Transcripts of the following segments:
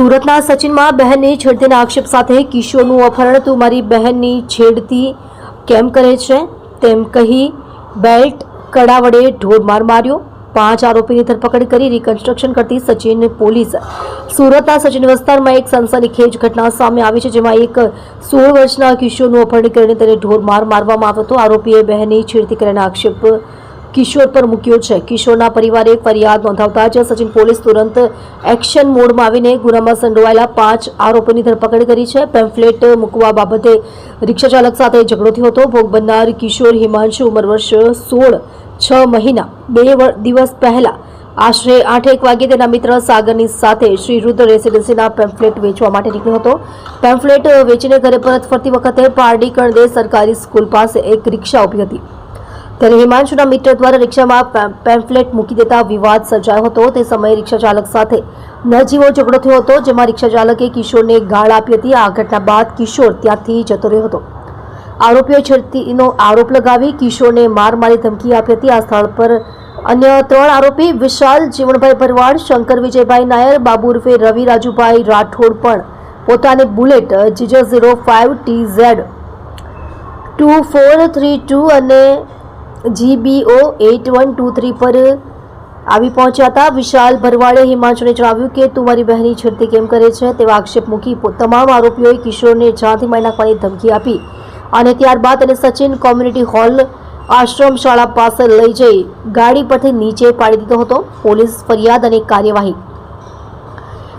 સુરતના સચિનમાં બહેનની છેડતીના આક્ષેપ સાથે કિશોરનું અપહરણ, તું મારી બહેનની છેડતી કેમ કરે છે? તેમ કહી બેલ્ટ કડા વડે ઢોરમાર માર્યો. પાંચ આરોપીની ધરપકડ કરી રિકન્સ્ટ્રક્શન કરતી સચિન પોલીસ. સુરતના સચિન વિસ્તારમાં એક સનસનીખેજ ઘટના સામે આવી છે, જેમાં એક સોળ વર્ષના કિશોરનું અપહરણ કરીને તેને ઢોરમાર મારવામાં આવ્યો હતો. આરોપીએ બહેનની છેડતી કર્યાના આક્ષેપ કિશોર પર મૂક્યો છે. કિશોરના પરિવારે ફરિયાદ નોંધાવતા જ સચિન પોલીસ તુરંત એક્શન મોડમાં આવીને ગુનામાં સંડોવાયેલા પાંચ આરોપીની ધરપકડ કરી છે. પેમ્ફલેટ મૂકવા બાબતે રિક્ષા ચાલક સાથે ઝઘડો થયો હતો. ભોગ બનનાર કિશોર હિમાંશુ ઉંમર વર્ષ સોળ, છ મહિના, બે દિવસ પહેલા આશરે આઠ એક વાગે તેના મિત્ર સાગરની સાથે શ્રી રુદ્ર રેસિડેન્સીના પેમ્ફલેટ વેચવા માટે નીકળ્યો હતો. પેમ્ફલેટ વેચીને ઘરે પરત ફરતી વખતે પારડી કણદે સરકારી સ્કૂલ પાસે એક રિક્ષા ઊભી હતી. ત્યારે હિમાંશુના મિત્ર દ્વારા રિક્ષામાં પેમ્ફલેટ મૂકી દેતા વિવાદ સર્જાયો હતો. તે સમયે રિક્ષા ચાલક સાથે નજીવો ઝઘડો થયો હતો, જેમાં રિક્ષા ચાલકે કિશોરને ગાળ આપી હતી. આ ઘટના બાદ કિશોર ત્યાંથી જતો રહ્યો હતો. આરોપીઓ છેડતીનો આરોપ લગાવી કિશોરને માર મારી ધમકી આપી હતી. આ સ્થળ પર અન્ય ત્રણ આરોપી, વિશાલ, જીવણભાઈ ભરવાડ, શંકર વિજયભાઈ નાયર, બાબુ ઉર્ફે રવિ રાજુભાઈ રાઠોડ પણ પોતાની bullet G J zero five T Z two four three two અને G B O eight one two three પર આવી પહોંચ્યા હતા. વિશાલ ભરવાડે હિમાંશુને જણાવ્યું કે, તું મારી બહેની છેડતી કેમ કરે છે? તેવા આક્ષેપ મૂકી તમામ આરોપીઓએ કિશોરને જાનથી મારી નાખવાની ધમકી આપી અને ત્યારબાદ તેને સચિન કોમ્યુનિટી હોલ આશ્રમ શાળા પાસે લઈ જઈ ગાડી પરથી નીચે પાડી દીધો હતો. પોલીસ ફરિયાદ અને કાર્યવાહી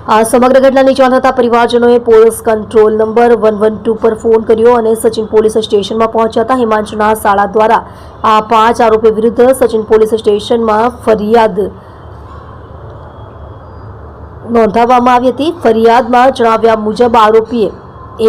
આ સમગ્ર ઘટનાની જાણ થતાં પરિવારજનોએ police control number one one two પર ફોન કર્યો અને સચિન પોલીસ સ્ટેશનમાં પહોંચ્યા હતા. હિમાંશુના શાળા દ્વારા આ પાંચ આરોપી વિરુદ્ધ સચિન પોલીસ સ્ટેશનમાં ફરિયાદ નોંધાવવામાં આવી હતી. ફરિયાદમાં જણાવ્યા મુજબ આરોપીએ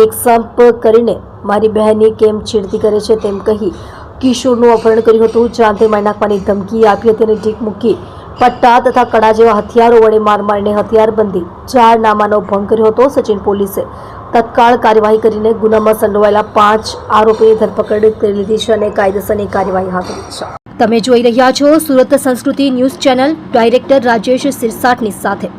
એક સંપ કરીને મારી બહેનની કેમ છેડતી કરે છે તેમ કહી કિશોરનું અપહરણ કર્યું હતું. જાનથી મારી નાખવાની ધમકી આપી હતી અને ઢીક મૂકી પટ્ટા તથા કડા જેવા હથિયારો વડે માર મારીને હથિયારબંધી જાહેરનામાનો ભંગ કર્યો હતો સચિન પોલીસે. તત્કાળ કાર્યવાહી કરીને ગુનામાં સંડોવાયેલા પાંચ આરોપીની ધરપકડ કરી લીધી છે અને કાયદેસરની કાર્યવાહી હાથ ધરી છે. તમે જોઈ રહ્યા છો Surat Sanskriti news channel, director Rajesh સિરસાટની સાથે.